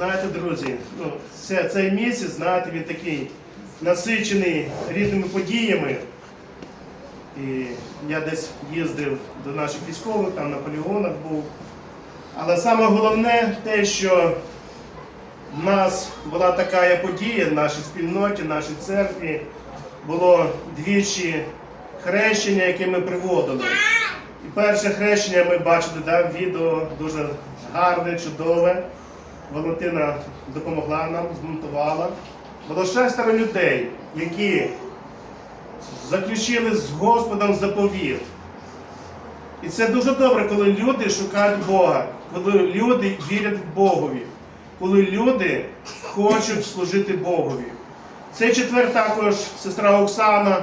Знаєте, друзі, ну, це, цей місяць, знаєте, він такий насичений різними подіями. І я десь їздив до наших військових, там на полігонах був. Але саме головне те, що в нас була така подія в нашій спільноті, в нашій церкві, було двічі хрещення, яке ми приводили. І перше хрещення ми бачили да, відео дуже гарне, чудове. Валентина допомогла нам, змонтувала. Було шестеро людей, які заключили з Господом заповіт. І це дуже добре, коли люди шукають Бога, коли люди вірять Богові, коли люди хочуть служити Богові. Цей четвер також сестра Оксана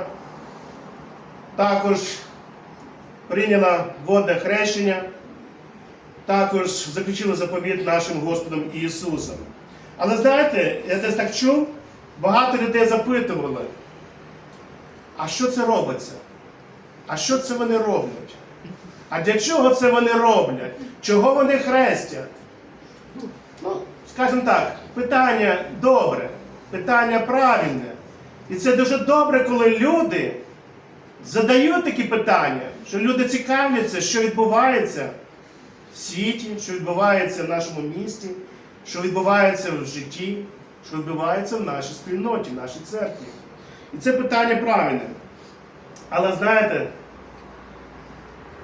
також прийняла водне хрещення, також заключила заповіт нашим Господом Ісусом. Але знаєте, я десь так чув, багато людей запитували, а що це робиться? А що це вони роблять? А для чого це вони роблять? Чого вони хрестять? Ну, скажімо так, питання добре, питання правильне. І це дуже добре, коли люди задають такі питання, що люди цікавляться, що відбувається світі, що відбувається в нашому місті, що відбувається в житті, що відбувається в нашій спільноті, в нашій церкві. І це питання правильне. Але знаєте,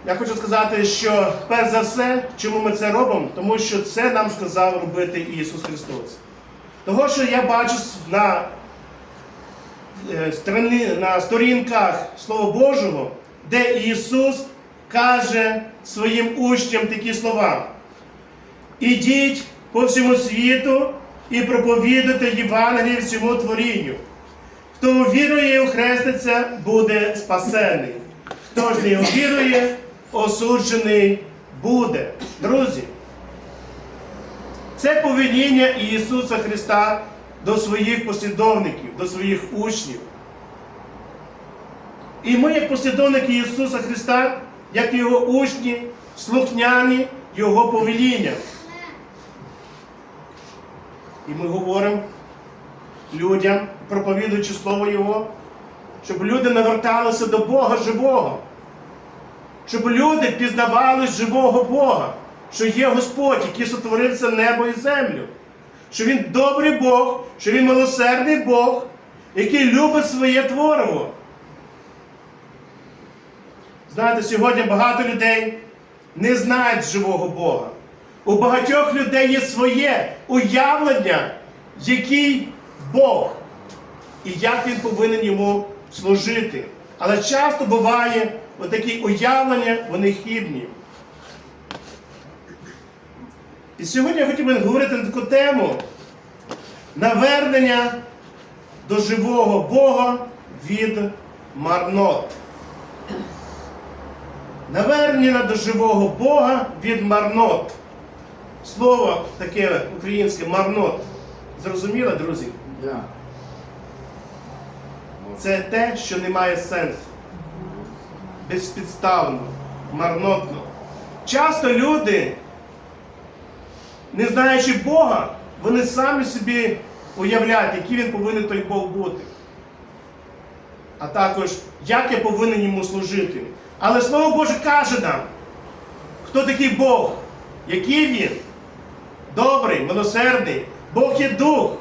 я хочу сказати, що перш за все, чому ми це робимо, тому що це нам сказав робити Ісус Христос. Того, що я бачу на, е, на сторінках Слова Божого, де Ісус каже своїм учням такі слова. Ідіть по всьому світу і проповідуйте Євангеліє всьому творінню. Хто увірує і охреститься, буде спасений. Хто ж не увірує, осуджений буде. Друзі, це повеління Ісуса Христа до своїх послідовників, до своїх учнів. І ми, як послідовники Ісуса Христа, як Його учні, слухняні Його повелінням. І ми говоримо людям, проповідуючи Слово Його, щоб люди наверталися до Бога живого, щоб люди пізнавали живого Бога, що є Господь, який сотворив це небо і землю, що Він добрий Бог, що Він милосердний Бог, який любить своє твориво. Знаєте, сьогодні багато людей не знають живого Бога. У багатьох людей є своє уявлення, який Бог і як він повинен йому служити. Але часто буває отакі уявлення, вони хибні. І сьогодні я хотів би говорити на таку тему навернення до живого Бога від марнот. Навернення до живого Бога від марнот. Слово таке українське марнот. Зрозуміло, друзі? Да. Це те, що не має сенсу. Безпідставно, марнотно. Часто люди, не знаючи Бога, вони самі собі уявляють, який він повинен той Бог бути. А також, як я повинен йому служити. Але Слово Боже каже нам, хто такий Бог, який він? Добрий, милосердний, Бог є дух.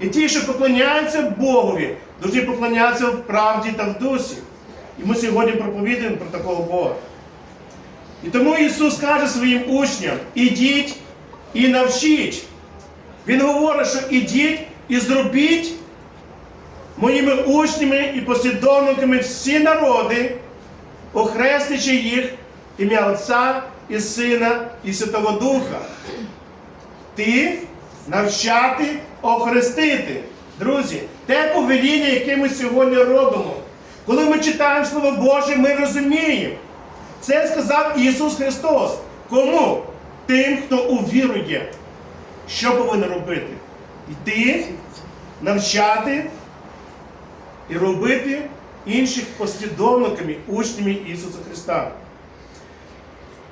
І ті, що поклоняються Богові, повинні поклонятися в правді та в дусі. І ми сьогодні проповідуємо про такого Бога. І тому Ісус каже своїм учням: ідіть і навчіть. Він говорить, що ідіть і зробіть моїми учнями і послідовниками всі народи, охрестичи їх ім'я Отця і Сина і Святого Духа. Ти навчати, охрестити. Друзі, те повеління, яке ми сьогодні робимо. Коли ми читаємо Слово Боже, ми розуміємо. Це сказав Ісус Христос. Кому? Тим, хто увірує. Що повинен робити? Йти, навчати і робити інших послідовниками, учнями Ісуса Христа.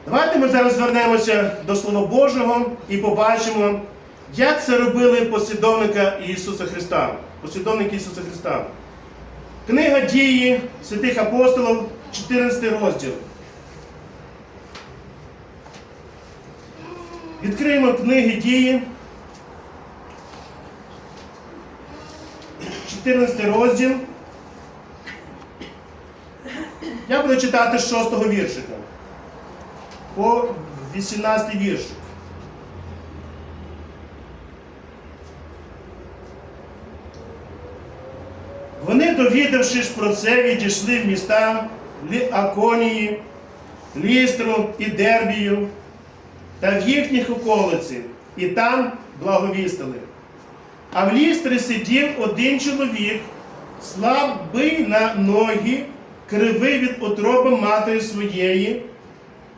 Давайте ми зараз звернемося до Слова Божого і побачимо Як це робили послідовника Ісуса Христа? Послідовники Ісуса Христа. Книга дії святих апостолів, 14 розділ. Відкриємо книги дії. 14 розділ. Я буду читати з 6 віршика. По 18 віршик. Вони, довідавшись про це, відійшли в міста Ліаконії, Лістру і Дербію та в їхніх околиці, і там благовістили. А в лістрі сидів один чоловік, слабий на ноги, кривий від отроби матері своєї,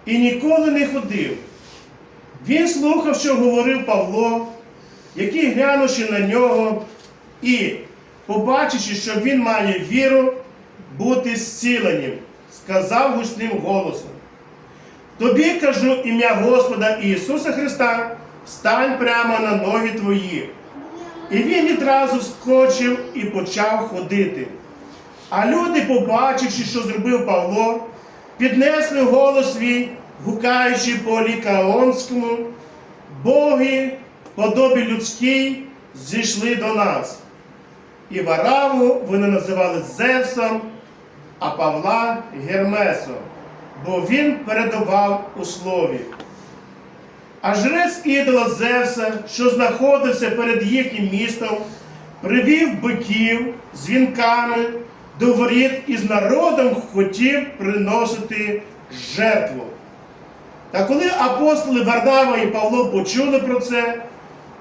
і ніколи не ходив. Він слухав, що говорив Павло, який, глянувши на нього, і, побачивши, що він має віру, бути зціленим, сказав гучним голосом. Тобі кажу ім'я Господа Ісуса Христа, встань прямо на ноги твої. І він відразу скочив і почав ходити. А люди, побачивши, що зробив Павло, піднесли голос свій, гукаючи по лікаонському, боги, подобі людській, зійшли до нас. І Вараву вони називали Зевсом, а Павла Гермесом, бо він передавав у слові. А жрець ідола Зевса, що знаходився перед їхнім містом, привів биків з вінками до воріт і з народом хотів приносити жертву. Та коли апостоли Варнава і Павло почули про це,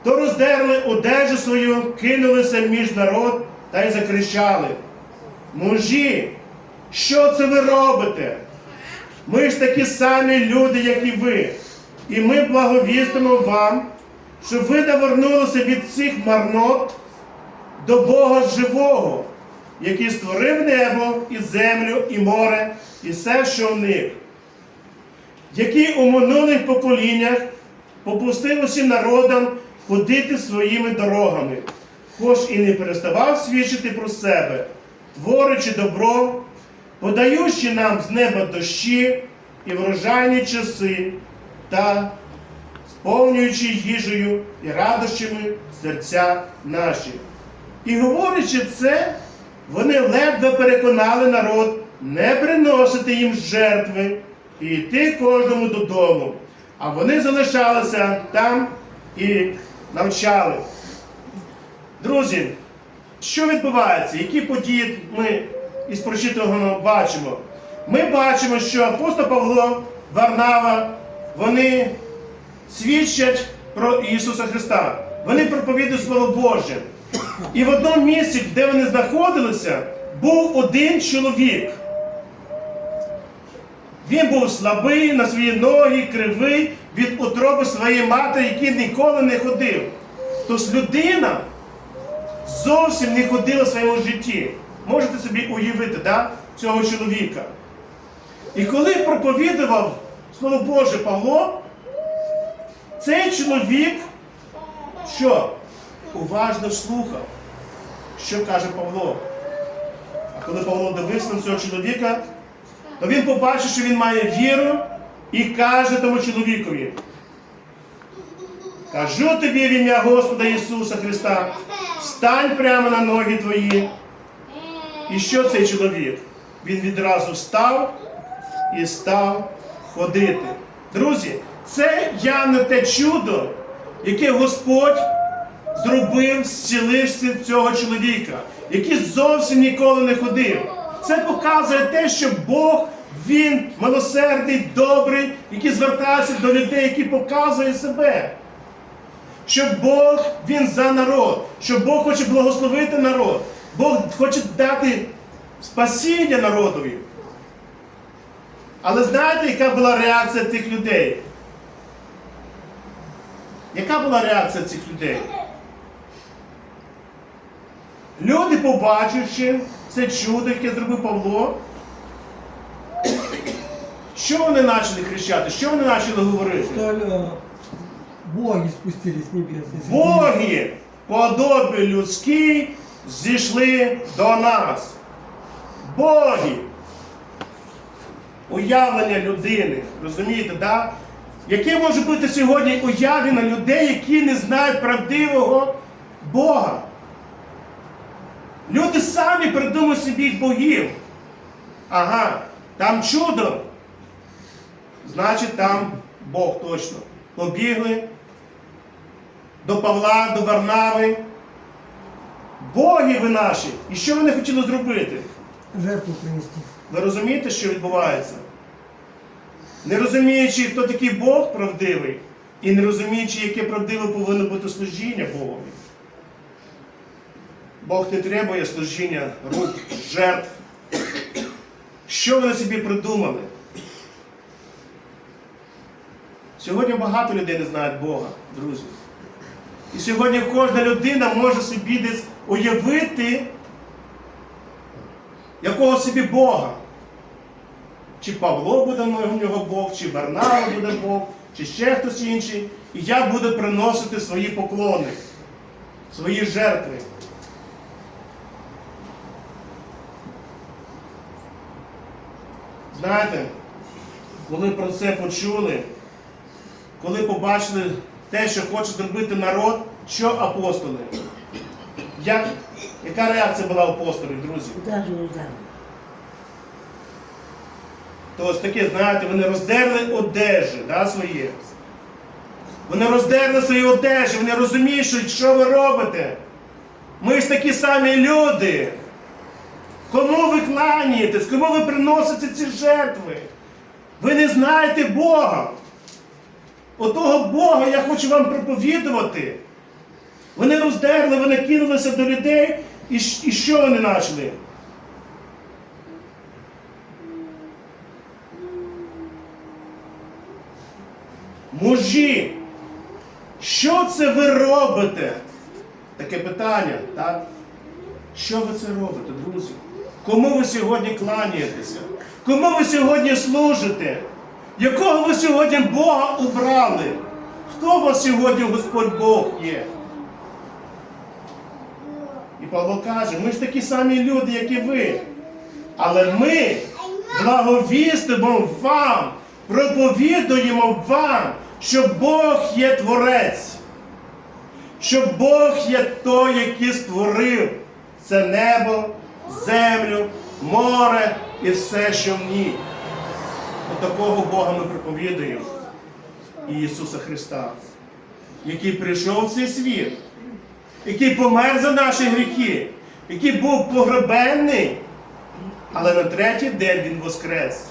то роздерли одежу свою, кинулися між народ та й закричали: Мужі, що це ви робите? Ми ж такі самі люди, як і ви, і ми благовістимо вам, щоб ви навернулися від цих марнот до Бога живого, який створив небо і землю, і море, і все, що в них, який у минулих поколіннях попустив усім народам ходити своїми дорогами, хоч і не переставав свідчити про себе, творячи добро, подаючи нам з неба дощі і врожайні часи, та сповнюючи їжею і радощами серця наші. І говорячи це, вони ледве переконали народ не приносити їм жертви і йти кожному додому. А вони залишалися там і навчали. Друзі, що відбувається? Які події ми із прочитаного бачимо? Ми бачимо, що апостол Павло, Варнава, вони свідчать про Ісуса Христа. Вони проповідують Слово Боже. І в одному місці, де вони знаходилися, був один чоловік. Він був слабий на свої ноги, кривий від утроби своєї матері, який ніколи не ходив. Тобто людина зовсім не ходила в своєму житті. Можете собі уявити да, цього чоловіка. І коли проповідував Слово Боже Павло, цей чоловік що? Уважно слухав, що каже Павло. А коли Павло дивився на цього чоловіка, то він побачив, що він має віру і каже тому чоловікові. Кажу тобі в ім'я Господа Ісуса Христа, встань прямо на ноги твої. І що цей чоловік? Він відразу встав і став ходити. Друзі, це явно те чудо, яке Господь зробив, зцілився цього чоловіка, який зовсім ніколи не ходив. Це показує те, що Бог, Він милосердний, добрий, який звертається до людей, який показує себе. Що Бог Він за народ, що Бог хоче благословити народ, Бог хоче дати спасіння народові. Але знаєте, яка була реакція тих людей? Яка була реакція цих людей? Люди, побачивши це чудо, яке зробив Павло, що вони почали кричати? Що вони почали говорити? Боги спустились с небес. Боги, подобі людські, зійшли до нас. Боги. Уявлення людини. Розумієте, да? Яке може бути сьогодні уявлення людей, які не знають правдивого Бога? Люди самі придумують собі богів. Ага, там чудо. Значить, там Бог точно. Побігли до Павла, до Варнави. Боги ви наші. І що вони хотіли зробити? Жертву принести. Ви розумієте, що відбувається? Не розуміючи, хто такий Бог правдивий, і не розуміючи, яке правдиве повинно бути служіння Богові. Бог не требує служіння рук, жертв. Що вони собі придумали? Сьогодні багато людей не знають Бога, друзі. І сьогодні кожна людина може собі десь уявити якого собі Бога. Чи Павло буде в нього Бог, чи Варнава буде Бог, чи ще хтось інший. І я буду приносити свої поклони, свої жертви. Знаєте, коли про це почули, коли побачили те, що хоче зробити народ, що апостоли? Як, яка реакція була апостолів, друзі? Не. То ось таке, знаєте, вони роздерли одежі да, свої. Вони роздерли свої одежі, вони розуміють, що, що ви робите. Ми ж такі самі люди. Кому ви кланяєтесь, кому ви приносите ці жертви? Ви не знаєте Бога. Отого Бога я хочу вам проповідувати. Вони роздерли, вони кинулися до людей, і, і що вони почали? Мужі, що це ви робите? Таке питання, так? Що ви це робите, друзі? Кому ви сьогодні кланяєтеся? Кому ви сьогодні служите? Якого ви сьогодні Бога обрали? Хто у вас сьогодні Господь Бог є? І Павло каже, ми ж такі самі люди, як і ви. Але ми благовістимо вам, проповідуємо вам, що Бог є Творець, що Бог є той, який створив це небо, землю, море і все, що в ній. От такого Бога ми проповідуємо. Ісуса Христа, який прийшов в цей світ, який помер за наші гріхи, який був погребенний, але на третій день Він воскрес.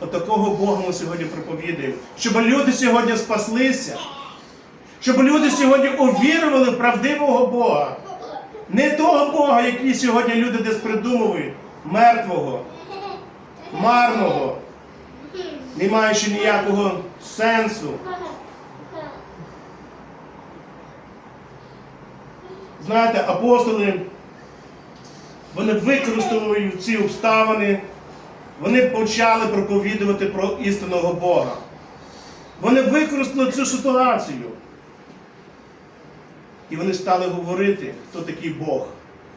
От такого Бога ми сьогодні проповідуємо. Щоб люди сьогодні спаслися, щоб люди сьогодні увірували в правдивого Бога. Не того Бога, який сьогодні люди десь придумують, мертвого, марного, не маючи ніякого сенсу. Знаєте, апостоли, вони використовують ці обставини, вони почали проповідувати про істинного Бога. Вони використали цю ситуацію. І вони стали говорити, хто такий Бог.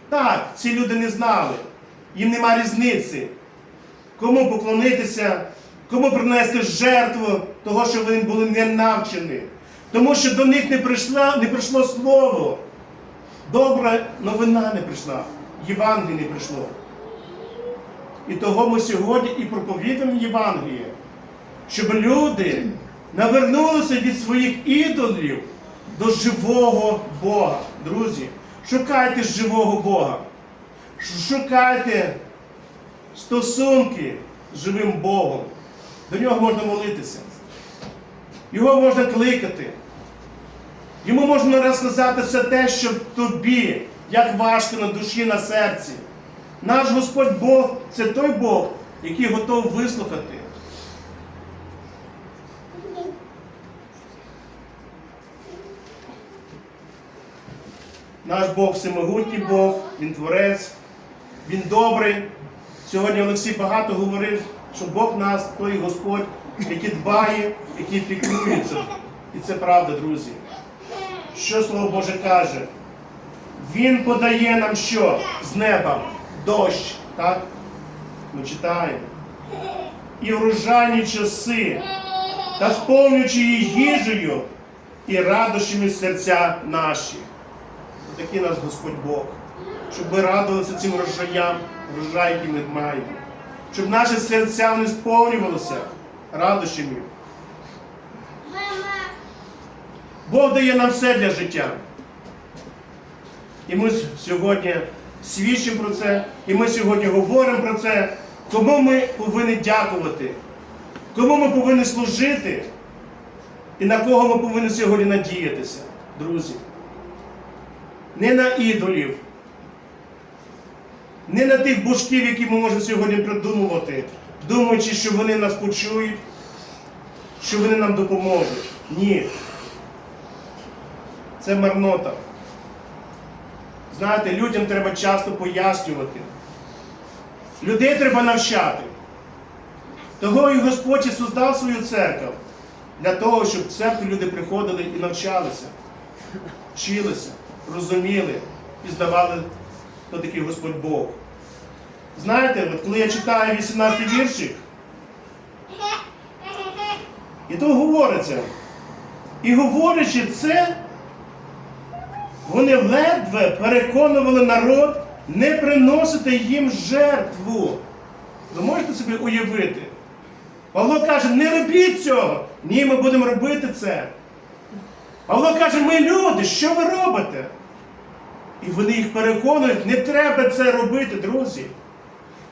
Так, ці люди не знали, їм нема різниці. Кому поклонитися, кому принести жертву того, що вони були не навчені. Тому що до них не, прийшла, не прийшло слово. Добра новина не прийшла, Євангеліє не прийшло. І того ми сьогодні і проповідуємо Євангеліє, щоб люди навернулися від своїх ідолів до живого Бога. Друзі, шукайте живого Бога. Шукайте стосунки з живим Богом. До нього можна молитися. Його можна кликати. Йому можна розказати все те, що в тобі, як важко на душі, на серці. Наш Господь Бог це той Бог, який готов вислухати. Наш Бог всемогутній Бог, Він творець, Він добрий. Сьогодні Олексій багато говорив, що Бог нас, той Господь, який дбає, який піклується І це правда, друзі. Що Слово Боже каже? Він подає нам що? З неба дощ, так? Ми читаємо. І врожайні часи, та сповнюючи її їжею і радощами серця наші. Такий нас Господь Бог. Щоб ми радувалися цим врожаям, врожай, який ми маємо. Щоб наші серця не сповнювалися радощами. Бог дає нам все для життя. І ми сьогодні свідчимо про це, і ми сьогодні говоримо про це. Кому ми повинні дякувати, кому ми повинні служити, і на кого ми повинні сьогодні надіятися, друзі. Не на ідолів, не на тих божків, які ми можемо сьогодні придумувати, думаючи, що вони нас почують, що вони нам допоможуть. Ні. Це марнота. Знаєте, людям треба часто пояснювати. Людей треба навчати. Того і Господь і создав свою церкву для того, щоб в церкву люди приходили і навчалися, вчилися, розуміли, пізнавали, хто такий Господь Бог. Знаєте, от коли я читаю 18 віршик, і то говориться. І говорячи це, вони ледве переконували народ не приносити їм жертву. Ви можете собі уявити? Павло каже, не робіть цього. Ні, ми будемо робити це. Павло каже, ми люди, що ви робите? І вони їх переконують, не треба це робити, друзі.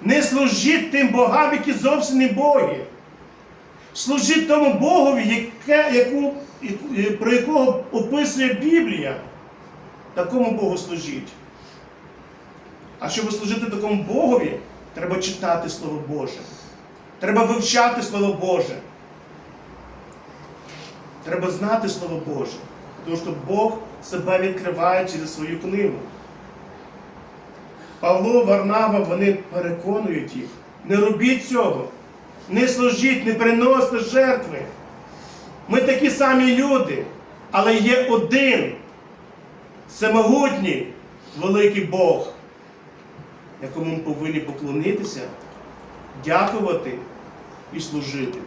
Не служіть тим богам, які зовсім не боги. Служіть тому Богові, яке, яку, про якого описує Біблія. Такому Богу служіть. А щоб служити такому Богові, треба читати Слово Боже. Треба вивчати Слово Боже. Треба знати Слово Боже. Тому що Бог себе відкриває через свою книгу. Павло, Варнава, вони переконують їх. Не робіть цього. Не служіть, не приносите жертви. Ми такі самі люди, але є один всемогутній великий Бог, якому ми повинні поклонитися, дякувати і служити.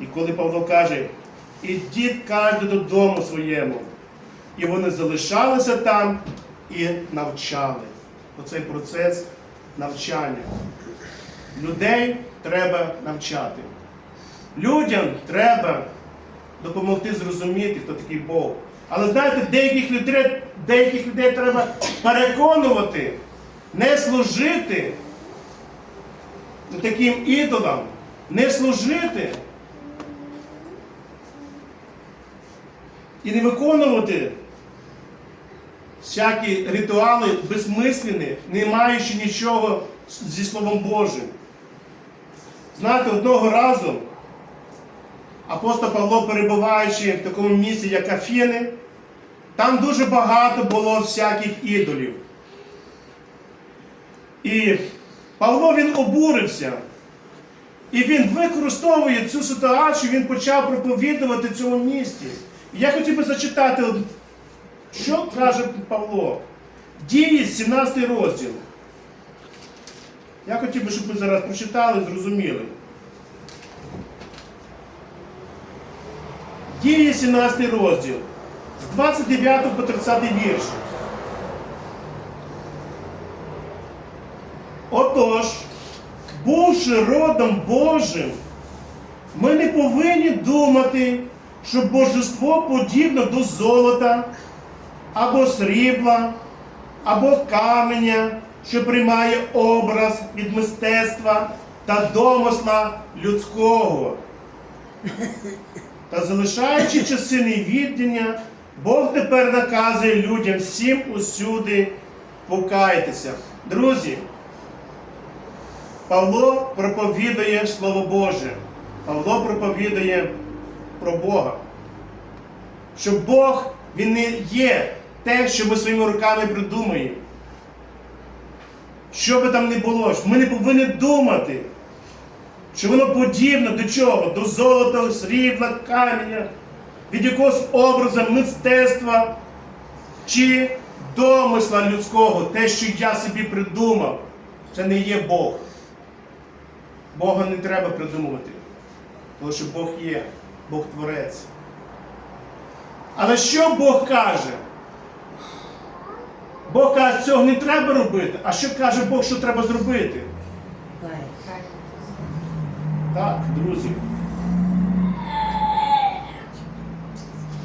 І коли Павло каже, ідіть кожен додому своєму, і вони залишалися там і навчали. Оцей процес навчання. Людей треба навчати. Людям треба допомогти зрозуміти, хто такий Бог. Але знаєте, деяких людей, деяких людей треба переконувати, не служити таким ідолам, не служити і не виконувати всякі ритуали безмислені, не маючи нічого зі Словом Божим. Знаєте, одного разу апостол Павло, перебуваючи в такому місці, як Афіни, там дуже багато було всяких ідолів. І Павло він обурився. І він використовує цю ситуацію, він почав проповідувати цьому місті. Я хотів би зачитати, що каже Павло. Дії, 17 розділ. Я хотів би, щоб ви зараз прочитали, зрозуміли. Дії 17 розділ. З 29 по 30 вірш. Отож, бувши родом Божим, ми не повинні думати, що божество подібно до золота, або срібла, або каменя, що приймає образ від мистецтва та домисла людського. Та залишаючи часи невіддання, Бог тепер наказує людям всім усюди покайтеся. Друзі, Павло проповідує Слово Боже. Павло проповідує про Бога. Що Бог, Він не є те, що ми своїми руками придумаємо. Що би там не було, ми не повинні думати, що воно подібне до чого? До золота, срібла, каменя, від якогось образу мистецтва чи домисла людського, те, що я собі придумав, це не є Бог. Бога не треба придумувати, тому що Бог є, Бог творець. Але що Бог каже? Бог каже, цього не треба робити. А що каже Бог, що треба зробити? Так, друзі.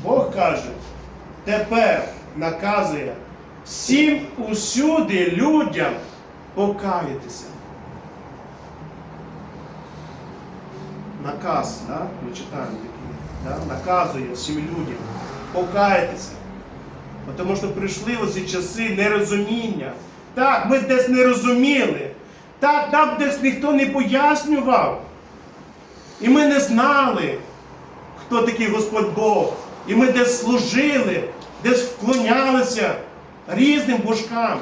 Бог каже, тепер наказує всім усюди людям покаятися. Наказ, да? ми читаємо да? наказує всім людям покаятися. Бо Тому що прийшли оці часи нерозуміння. Так, ми десь не розуміли. Так, нам десь ніхто не пояснював. І ми не знали, хто такий Господь Бог. І ми десь служили, десь вклонялися різним божкам,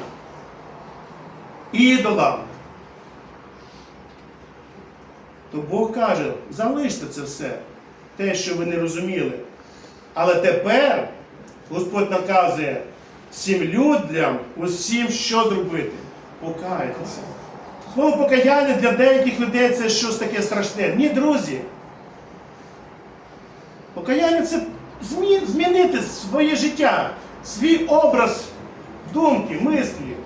ідолам. То Бог каже, залиште це все, те, що ви не розуміли. Але тепер Господь наказує всім людям, усім, що зробити? Покаятися. Слово покаяння для деяких людей це щось таке страшне. Ні, друзі. Покаяння це змінити своє життя, свій образ думки, мислі.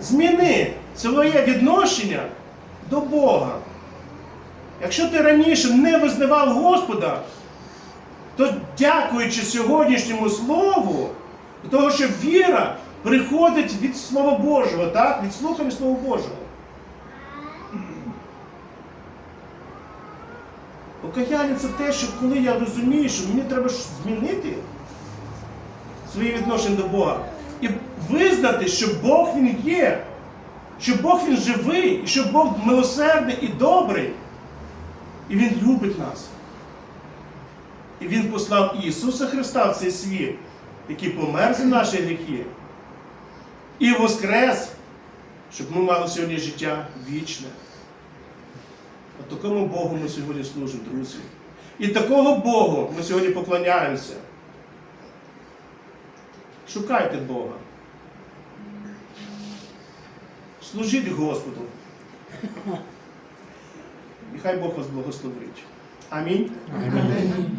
Зміни своє відношення до Бога. Якщо ти раніше не визнавав Господа, то дякуючи сьогоднішньому слову, того, що віра приходить від Слова Божого, так? від слухання Слова Божого. Покаяння це те, що коли я розумію, що мені треба змінити своє відношення до Бога. І визнати, що Бог Він є, що Бог Він живий, і що Бог милосердний і добрий. І Він любить нас. І Він послав Ісуса Христа в цей світ, який помер за наші гріхи. І воскрес, щоб ми мали сьогодні життя вічне. От такому Богу ми сьогодні служимо, друзі. І такого Богу ми сьогодні поклоняємося. Шукайте Бога. Служіть Господу. І хай Бог вас благословить. Амінь. Амінь.